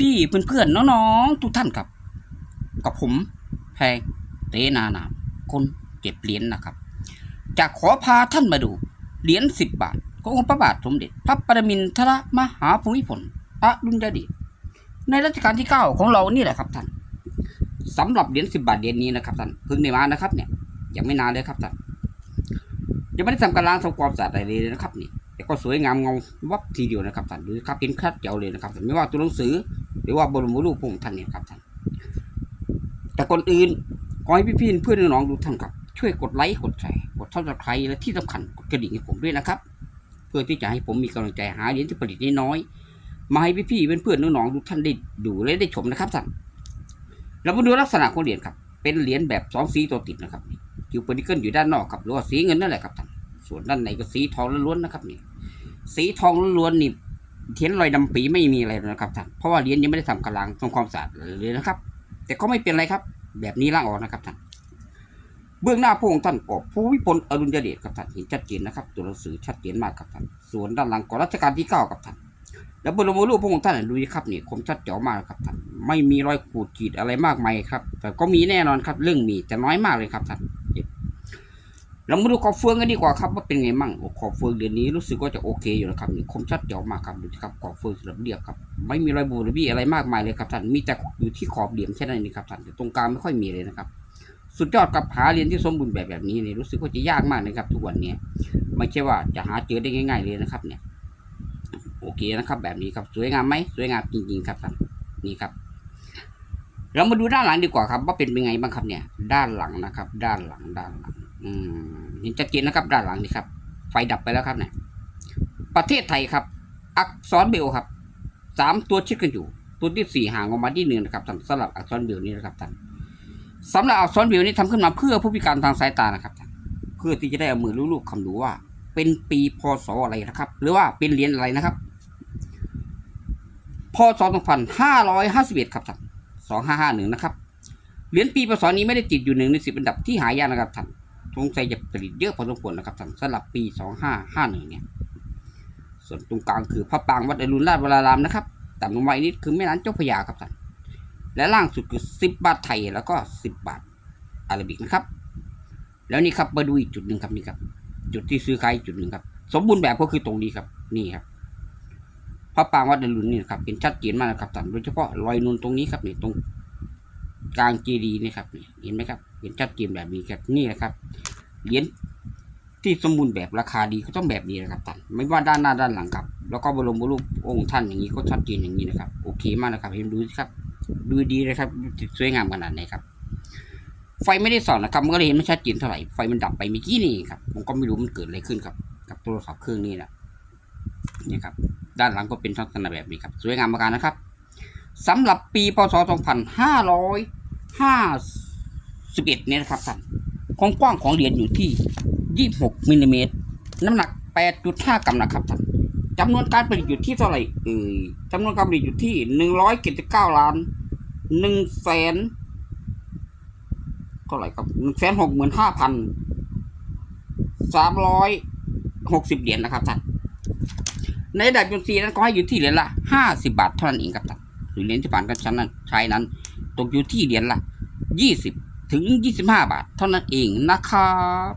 พี่ๆเพื่อนๆน้องๆทุกท่านครับ กับผมแพงเตนานามคนเก็บเหรียญนะครับ จะขอพาท่านมาดูเหรียญสิบบาทขององค์พระบาทสมเด็จ พระปรมินทรมหาภูมิพลอดุลยเดชในรัชกาลที่เก้าของเรานี่แหละครับท่านสำหรับเหรียญสิบบาทเหรียญนี้นะครับท่านเพิ่งได้มานะครับเนี่ยยังไม่นานเลยครับท่านยังไม่ได้ทำการล้างทำความสะอาดอะไรเลยนะครับนี่ แต่ก็สวยงามเงาวับทีเดียวนะครับท่านดูครับเห็นชัดเจ๋วเลยนะครับท่ไม่ว่าตัวหนังสือ หรือว่าบรมรูปพระองค์ท่านเนี่ยครับท่านแต่ก่อนอื่นขอให้พี่ๆเพื่อนน้องๆดูท่านครับช่วยกดไลค์กดแชร์กดซับสไครต์และที่สำคัญกดกระดิ่งให้ผมด้วยนะครับ เพื่อที่จะให้ผมมีกำลังใจหาเหรียญที่ผลิตน้อยๆมาให้พี่ๆเพื่อนๆน้องๆทุกท่านได้ดูและได้ชมนะครับท่านเรามาดูลักษณะของเหรียญครับ เป็นเหรียญแบบสองสีตัวติดนะครับนี่คิวเปอร์นิเกิลอยู่ด้านนอกครับหรือว่าสีเงินนั่นแหละครับท่านส่วนด้านในก็สีทองล้วนๆนะครับนี่ สีทองล้วนนี่เทียนรอยดำปีไม่มีอะไรนะครับท่านเพราะว่าเหรียญยังไม่ได้ทำกำลังทำความสะอาดเลยนะครับ แต่ก็ไม่เป็นไรครับ แบบนี้ล่างออกนะครับท่านเบื้องหน้าพระองค์ท่านกอบภูวิพลอดุลยเดชครับท่านเห็นชัดเจนนะครับ ตัวหนังสือชัดเจนมากครับท่านส่วนด้านหลังก็รัชกาลที่เก้าครับท่านแล้วบรมรูปพระองค์ท่านดูดิครับนี่คมชัดเจ๋อมากครับท่านไม่มีรอยขูดขีดอะไรมากมายครับ แต่ก็มีแน่นอนครับเรื่องมีแต่น้อยมากเลยครับท่าน เรามาดูขอบเฟืองกันดีกว่าครับว่าเป็นไงมั่งขอบเฟืองเดือนนี้รู้สึกว่าจะโอเคอยู่นะครับนี่คมชัดเจ๋อมากครับดูครับขอบเฟืองสลับเรียบครับ ไม่มีรอยบูรบี้อะไรมากมายเลยครับท่านมีแต่อยู่ที่ขอบเหลี่ยมแค่นั้นเองครับท่านแต่ตรงกลางไม่ค่อยมีเลยนะครับ สุดยอดกับหาเรียญที่สมบูรณ์แบบแบบนี้เนี่ยรู้สึกว่าจะยากมากนะครับ ทุกวันเนี้ยไม่ใช่ว่าจะหาเจอได้ง่าย ๆ เลยนะครับ เนี่ย โอเคนะครับ แบบนี้ครับสวยงามไหมสวยงามจริง ๆ ครับท่านนี่ครับเรามาดูด้านหลังดีกว่าครับ ว่าเป็นยังไงบ้างครับเนี่ย ด้านหลังนะครับ ด้านหลังด้านหลัง อืมเห็นชัดเจนนะครับด้านหลังนี่ครับ ไฟดับไปแล้วครับเนี่ยประเทศไทยครับ อักษรเบลครับสามตัวชิดกันอยู่ ตัวที่สี่ห่างออกมาที่หนึ่งนะครับท่านสำหรับอักษรเบลนี้นะครับท่านสำหรับอักษรเบลนี้ทำขึ้นมาเพื่อผู้พิการทางสายตานะครับท่านเพื่อที่จะได้เอามือลูบๆคำดูว่า เป็นปีพศอะไรนะครับ หรือว่าเป็นเหรียญอะไรนะครับพศ2551 ครับท่าน2551 นะครับ เหรียญปีพศนี้ไม่ได้ติดอยู่หนึ่งในสิบอันดับที่หายากนะครับท่าน สงสัยจะผลิตเยอะพอสมควรนะครับสำหรับปี 2551 เนี่ย ส่วนตรงกลางคือพระปรางวัดอรุณราชวรารามนะครับต่ำลงมาอีกนิดคือแม่น้ำเจ้าพระยาครับท่านและล่างสุดคือสิบบาทไทยแล้วก็สิบบาทอาราบิกนะครับ แล้วนี่ครับมาดูอีกจุดหนึ่งครับนี่ครับ จุดที่ซื้อขายจุดหนึ่งครับ สมบูรณ์แบบก็คือตรงนี้ครับ นี่ครับพระปรางวัดอรุณนี่นะครับเป็นชัดเจนมากนะครับท่านโดยเฉพาะรอยนูนตรงนี้ครับนี่ตรงกลางเจดีย์นี่ครับนี่เห็นไหมครับ เห็นชัดเจนแบบนี้ครับนี่นะครับเหรียญที่สมบูรณ์แบบราคาดีก็ต้องแบบนี้นะครับท่านไม่ว่าด้านหน้าด้านหลังครับ แล้วก็บรมรูปองค์ท่านอย่างนี้ก็ชัดเจนอย่างนี้นะครับ โอเคมากนะครับเห็นดูครับ ดูดีเลยครับสวยงามขนาดไหนครับ ไฟไม่ได้ส่องนะครับมันก็เลยเห็นไม่ชัดเจนเท่าไหร่ไฟมันดับไปเมื่อกี้นี่เองครับผมก็ไม่รู้มันเกิดอะไรขึ้นครับ กับโทรศัพท์เครื่องนี้นะนี่ครับ ด้านหลังก็เป็นลักษณะแบบนี้ครับ สวยงามมากนะครับสำหรับปีพศ 2551เนี่ยนะครับท่านความกว้างของเหรียญอยู่ที่26มิลลิเมตรน้ำหนัก8.5กรัมนะครับท่านจำนวนการผลิตอยู่ที่เท่าไหร่เอ่ยจำนวนการผลิตอยู่ที่179ล้าน1แสนเท่าไหร่ครับ1แสน6หมื่นห้าพัน360เหรียญนะครับท่านในดับจุนซีนั้นก็ให้อยู่ที่เหรียญละ50บาทเท่านั้นเองครับท่านหรือเหรียญที่ผ่านการชั้นนั้นใช้นั้น ตกอยู่ที่เหรียญละ20 ถึง 25 บาท เท่านั้นเองนะครับ